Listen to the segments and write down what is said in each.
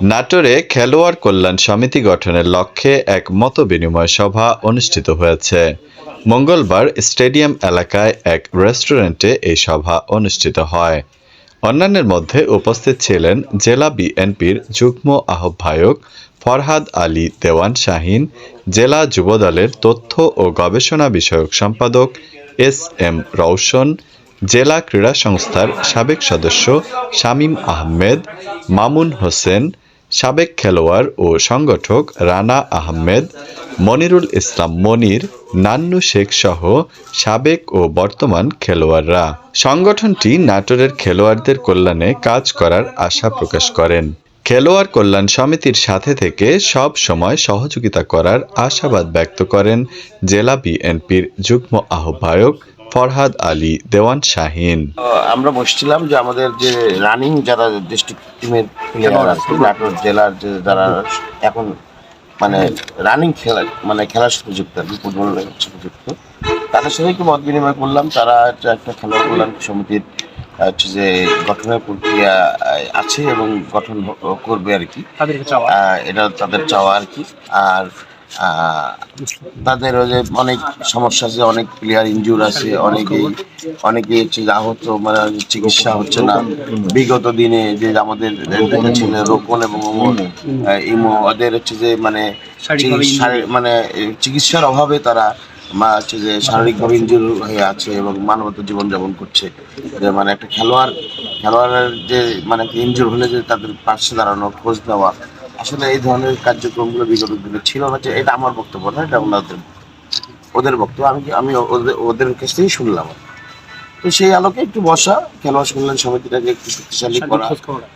নাটোরে খেলোয়াড় কল্যাণ সমিতি গঠনের লক্ষ্যে এক মত বিনিময় সভা অনুষ্ঠিত হয়েছে। মঙ্গলবার স্টেডিয়াম এলাকায় এক রেস্টুরেন্টে এই সভা অনুষ্ঠিত হয়। অন্যান্যের মধ্যে উপস্থিত ছিলেন জেলা বিএনপির যুগ্ম আহ্বায়ক ফরহাদ আলী দেওয়ান শাহিন, জেলা যুবদলের তথ্য ও গবেষণা বিষয়ক সম্পাদক এস এম রওশন, জেলা ক্রীড়া সংস্থার সাবেক সদস্য শামীম আহমেদ, মামুন হোসেন সাবেক খেলোয়াড় ও সংগঠক রানা আহমেদ, মনিরুল ইসলাম মনির, নান্নু শেখ সহ সাবেক ও বর্তমান খেলোয়াড়রা। সংগঠনটি নাটোরের খেলোয়াড়দের কল্যাণে কাজ করার আশা প্রকাশ করেন। খেলোয়াড় কল্যাণ সমিতির সাথে থেকে সব সময় সহযোগিতা করার আশাবাদ ব্যক্ত করেন জেলা বিএনপির যুগ্ম আহ্বায়ক ফরহাদ আলী দেওয়ান শাহিন। আমরা বসছিলাম যে আমাদের যে রানিং যারা ডিস্ট্রিক্ট টিমের প্লেয়ার আছে নাটোর জেলার যে যারা এখন মানে রানিং খেলা মানে খেলার সাথে যুক্ত আর কি ফুটবলের সাথে যুক্ত তাদের সাথে একটু মত বিনিময় করলাম। তারা হচ্ছে একটা খেলোয়াড় কল্যাণ সমিতির হচ্ছে যে গঠনের প্রক্রিয়া আছে এবং গঠন করবে আর কি। তাদেরকে চাওয়া। এটা তাদের চাওয়া আর কি। আর তাদের ওই যে অনেক সমস্যা আছে অনেক প্লেয়ার ইনজুর আছে অনেকেই অনেকে হচ্ছে যে আহত মানে চিকিৎসা হচ্ছে না। বিগত দিনে যে আমাদের ছিল রোপণ এবং ইমো ওদের হচ্ছে যে মানে মানে চিকিৎসার অভাবে তারা মা হচ্ছে যে শারীরিকভাবে ইনজুর হয়ে আছে এবং মানবত জীবনযাপন করছে। যে মানে একটা খেলোয়াড় খেলোয়াড়ের যে মানে ইনজুর হলে যে তাদের পাশে দাঁড়ানো খোঁজ দেওয়া আসলে এই ধরনের কার্যক্রমগুলো বিগত দিনে ছিল না যে এটা আমার বক্তব্য না এটা ওনাদের ওদের বক্তব্য আমি আমি ওদের ওদের কাছ থেকেই শুনলাম। তো সেই আলোকে একটু বসা খেলোয়াড় কল্যাণ সমিতিটাকে একটু শক্তিশালী করা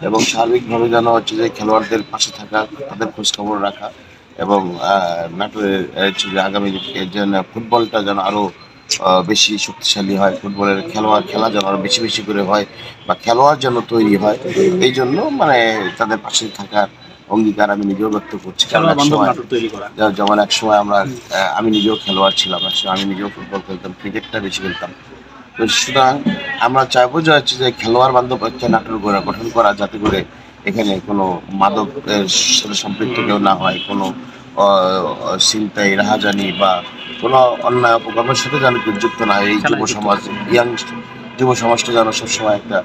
এবং সার্বিকভাবে যেন হচ্ছে যে খেলোয়াড়দের পাশে থাকা তাদের খোঁজখবর রাখা এবং নাটোরের যে আগামী দিনে যেন ফুটবলটা যেন আরও বেশি শক্তিশালী হয় ফুটবলের খেলোয়াড় খেলা যেন আরও বেশি বেশি করে হয় বা খেলোয়াড় যেন তৈরি হয় এই জন্য মানে তাদের পাশে থাকার অঙ্গীকার আমি নিজেও ব্যক্ত করছি। কারণ এক সময় করা। যেমন এক সময় আমরা আমি নিজেও খেলোয়াড় ছিলাম এক সময় আমি নিজেও ফুটবল খেলতাম ক্রিকেটটা বেশি খেলতাম। তো সুতরাং আমরা চাইব যে হচ্ছে যে খেলোয়াড় বান্ধব একটা নাটক গড়া গঠন করা যাতে করে এখানে কোনো মাদকের সাথে সম্পৃক্ত কেউ না হয় কোনো চিন্তাই রাহাজানি বা কোনো অন্যায় অপকর্মের সাথে যেন যুক্ত না হয়। এই যুব সমাজ ইয়াং যুব সমাজটা যেন সবসময় একটা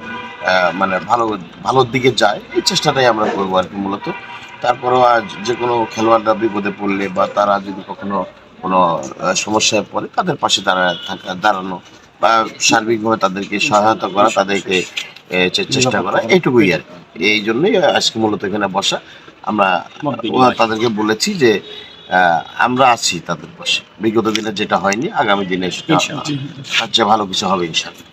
মানে ভালো ভালোর দিকে যায় এই চেষ্টাটাই আমরা করব আর কি মূলত। তারপরেও আজ যে কোনো খেলোয়াড়রা বিপদে পড়লে বা তারা যদি কখনো কোনো সমস্যায় পড়ে তাদের পাশে দাঁড়া থাকা দাঁড়ানো বা সার্বিকভাবে তাদেরকে সহায়তা করা তাদেরকে চেষ্টা করা এইটুকুই আর কি। এই জন্যই আজকে মূলত এখানে বসা। আমরা তাদেরকে বলেছি যে আহ, আমরা আছি তাদের পাশে। বিগত দিনে যেটা হয়নি আগামী দিনে সেটা। ভালো কিছু হবে ইনশাল্লাহ।